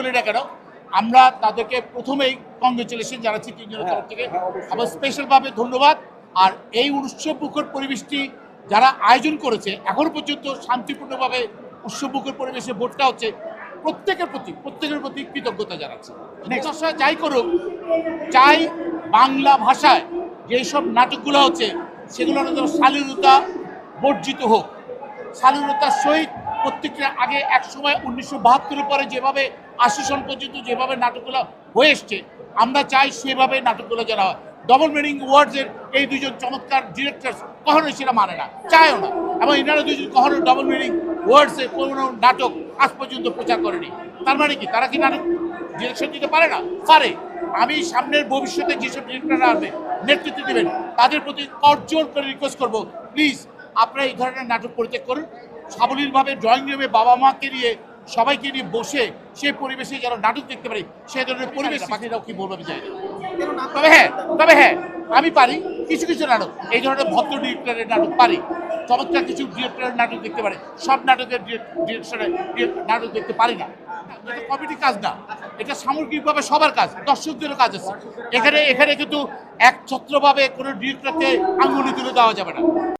বলি না কেন? আমরা তাদেরকে প্রথমেই কংগ্রেচুলেশন জানাচ্ছি তিনজনের তরফ থেকে। আবার স্পেশালভাবে ধন্যবাদ। আর এই উৎসবমুখর পরিবেশটি যারা আয়োজন করেছে এখনও পর্যন্ত শান্তিপূর্ণভাবে উৎসবমুখর পরিবেশে ভোটটা হচ্ছে প্রত্যেকের প্রতি প্রত্যেকের প্রতি কৃতজ্ঞতা জানাচ্ছি। নেক্সট যাই করুক চাই বাংলা ভাষায় যেসব নাটকগুলো হচ্ছে সেগুলোর যেন শালীনতা বর্জিত হোক। স্বাধীনতার সহিত প্রত্যেকটা আগে এক সময় উনিশশো বাহাত্তরের পরে যেভাবে আশি সন পর্যন্ত যেভাবে নাটকগুলো হয়ে এসছে, আমরা চাই সেভাবে নাটকগুলো যেন হয়। ডবল মিনিং ওয়ার্ডসের এই দুজন চমৎকার ডিরেক্টর কখনোই সেটা মানে না, চায়ও না। এবং এনারা দুজন কখনো ডবল মিনিং ওয়ার্ডসে কোনো নাটক আজ পর্যন্ত প্রচার করেনি। তার মানে কি? তারা কি নাটক ডিরেকশন দিতে পারে না? পারে। আমি সামনের ভবিষ্যতে যেসব ডিরেক্টররা আসবে, নেতৃত্ব দেবেন, তাদের প্রতি করজোর করে রিকোয়েস্ট করব প্লিজ আপনারা এই ধরনের নাটক পরিত্যাগ করুন। সাবলীলভাবে ড্রয়িং রুমে বাবা মাকে নিয়ে সবাইকে নিয়ে বসে সেই পরিবেশে যেন নাটক দেখতে পারি সেই ধরনের পরিবেশ বাকিরাও কি বলব চাই তবে হ্যাঁ তবে হ্যাঁ আমি পারি কিছু কিছু নাটক এই ধরনের ভদ্র ডিরেক্টরের নাটক পারি চমৎকার কিছু ডিরেক্টরের নাটক দেখতে পারে সব নাটকের ডিরেকশনের নাটক দেখতে পারি না। এটা কমিটি কাজ না এটা সামগ্রিকভাবে সবার কাজ দর্শকদেরও কাজ আছে। এখানে এখানে কিন্তু একছত্রভাবে কোনো ডিরেক্টরকে আঙ্গুলি তুলে দেওয়া যাবে না।